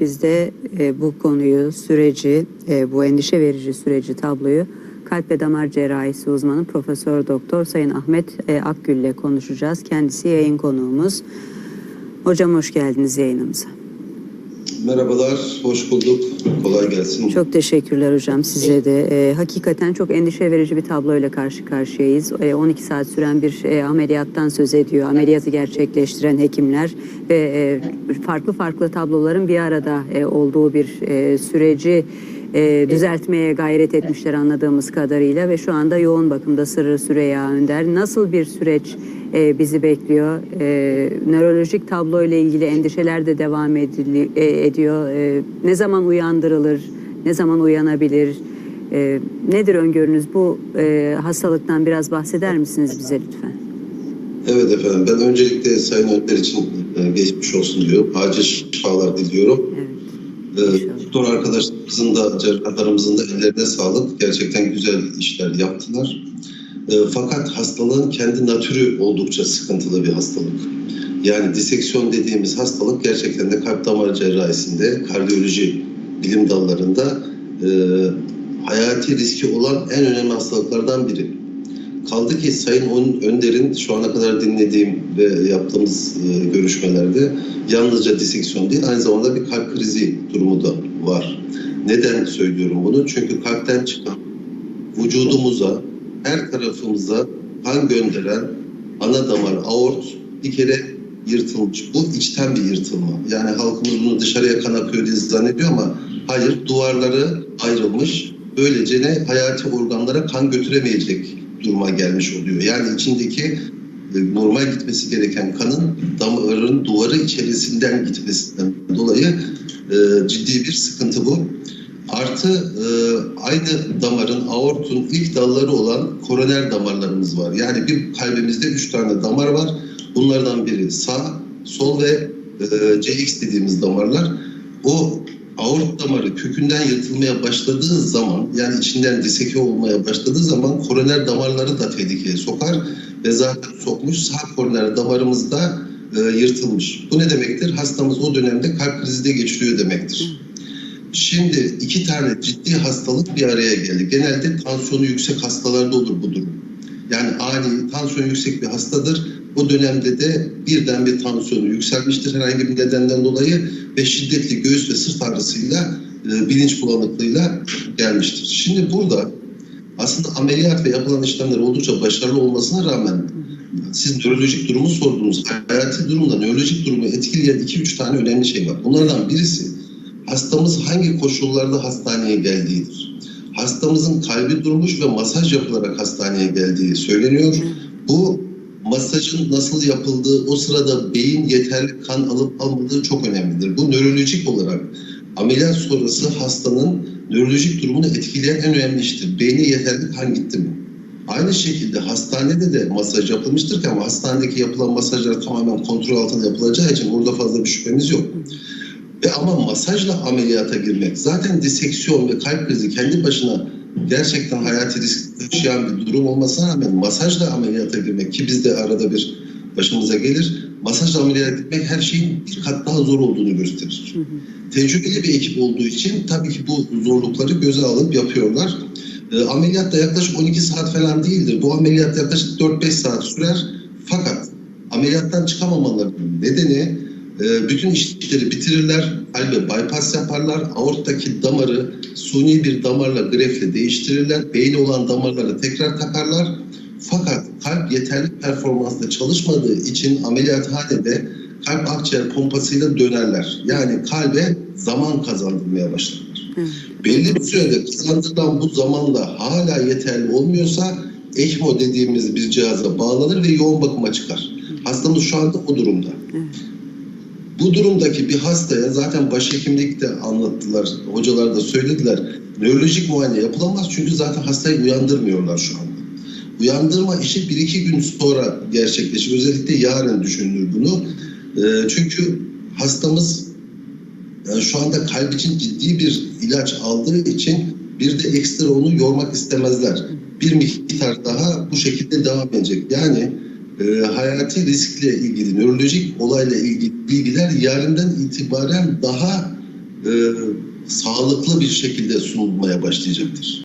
Biz de e, bu konuyu, süreci, e, bu endişe verici süreci, tabloyu kalp ve damar cerrahisi uzmanı Profesör Doktor Sayın Ahmet e, Akgül ile konuşacağız. Kendisi yayın konuğumuz. Hocam hoş geldiniz yayınımıza. Merhabalar, hoş bulduk. Kolay gelsin. Çok teşekkürler hocam size de. E, hakikaten çok endişe verici bir tabloyla karşı karşıyayız. E, 12 saat süren bir e, ameliyattan söz ediyor. Ameliyatı gerçekleştiren hekimler ve e, farklı farklı tabloların bir arada e, olduğu bir e, süreci e, düzeltmeye gayret etmişler anladığımız kadarıyla ve şu anda yoğun bakımda Sırrı Süreyya Önder. Nasıl bir süreç e, bizi bekliyor? E, nörolojik tablo ile ilgili endişeler de devam edili, e, ediyor. E, ne zaman uyandırılır? Ne zaman uyanabilir? E, nedir öngörünüz? Bu e, hastalıktan biraz bahseder misiniz bize lütfen? Evet efendim, ben öncelikle Sayın Önder için e, geçmiş olsun diyorum. Acil şifalar diliyorum. Evet. E. Doktor arkadaşlarımızın da, cerrahlarımızın da ellerine sağlık. Gerçekten güzel işler yaptılar. E, Fakat hastalığın kendi natürü oldukça sıkıntılı bir hastalık. Yani diseksiyon dediğimiz hastalık gerçekten de kalp damar cerrahisinde, kardiyoloji bilim dallarında e, hayati riski olan en önemli hastalıklardan biri. Kaldı ki Sayın Ön- Önder'in şu ana kadar dinlediğim ve yaptığımız e, görüşmelerde yalnızca diseksiyon değil aynı zamanda bir kalp krizi durumu da var. Neden söylüyorum bunu? Çünkü kalpten çıkan vücudumuza, her tarafımıza kan gönderen ana damar aort bir kere yırtılmış. Bu içten bir yırtılma. Yani halkımız bunu dışarıya kan akıyor diye zannediyor ama hayır duvarları ayrılmış. Böylece ne hayati organlara kan götüremeyecek duruma gelmiş oluyor. Yani içindeki e, normal gitmesi gereken kanın damarın duvarı içerisinden gitmesinden dolayı e, ciddi bir sıkıntı bu. Artı e, aynı damarın, aortun ilk dalları olan koroner damarlarımız var. Yani bir kalbimizde üç tane damar var. Bunlardan biri sağ, sol ve e, CX dediğimiz damarlar. O aort damarı kökünden yırtılmaya başladığı zaman yani içinden diseke olmaya başladığı zaman koroner damarları da tehlikeye sokar ve zaten sokmuş sağ koroner damarımız da e, yırtılmış. Bu ne demektir? Hastamız o dönemde kalp krizi de geçiriyor demektir. Şimdi iki tane ciddi hastalık bir araya geldi. Genelde tansiyonu yüksek hastalarda olur bu durum. Yani ani tansiyon yüksek bir hastadır. O dönemde de birden bir tansiyonu yükselmiştir herhangi bir nedenden dolayı ve şiddetli göğüs ve sırt ağrısıyla, e, bilinç bulanıklığıyla gelmiştir. Şimdi burada aslında ameliyat ve yapılan işlemler oldukça başarılı olmasına rağmen siz nörolojik durumu sordunuz. Hayati durumda nörolojik durumu etkileyen 2-3 tane önemli şey var. Bunlardan birisi hastamız hangi koşullarda hastaneye geldiğidir. Hastamızın kalbi durmuş ve masaj yapılarak hastaneye geldiği söyleniyor. Bu masajın nasıl yapıldığı, o sırada beyin yeterli kan alıp almadığı çok önemlidir. Bu nörolojik olarak ameliyat sonrası hastanın nörolojik durumunu etkileyen en önemli iştir. Beyne yeterli kan gitti mi? Aynı şekilde hastanede de masaj yapılmıştır ki ama hastanedeki yapılan masajlar tamamen kontrol altında yapılacağı için burada fazla bir şüphemiz yok. Ve ama masajla ameliyata girmek zaten diseksiyon ve kalp krizi kendi başına gerçekten hayati risk taşıyan bir durum olmasına rağmen masajla ameliyata girmek ki bizde arada bir başımıza gelir. Masajla ameliyata gitmek her şeyin bir kat daha zor olduğunu gösterir. Tecrübeli bir ekip olduğu için tabii ki bu zorlukları göze alıp yapıyorlar. E, ameliyat da yaklaşık 12 saat falan değildir. Bu ameliyat yaklaşık 4-5 saat sürer. Fakat ameliyattan çıkamamalarının nedeni bütün işleri bitirirler, kalbe bypass yaparlar, aorttaki damarı suni bir damarla grefle değiştirirler, beyni olan damarları tekrar takarlar. Fakat kalp yeterli performansla çalışmadığı için ameliyathanede kalp akciğer pompasıyla dönerler. Yani kalbe zaman kazandırmaya başlarlar. Belli bir sürede kazandırılan bu zamanla hala yeterli olmuyorsa ECMO dediğimiz bir cihaza bağlanır ve yoğun bakıma çıkar. Hastamız şu anda o durumda. Evet. Bu durumdaki bir hastaya zaten başhekimlikte anlattılar, hocalar da söylediler. Nörolojik muayene yapılamaz çünkü zaten hastayı uyandırmıyorlar şu anda. Uyandırma işi bir iki gün sonra gerçekleşir. Özellikle yarın düşünülür bunu. Ee, çünkü hastamız yani şu anda kalp için ciddi bir ilaç aldığı için bir de ekstra onu yormak istemezler. Bir miktar daha bu şekilde devam edecek. Yani e, hayati riskle ilgili, nörolojik olayla ilgili bilgiler yarından itibaren daha e, sağlıklı bir şekilde sunulmaya başlayacaktır.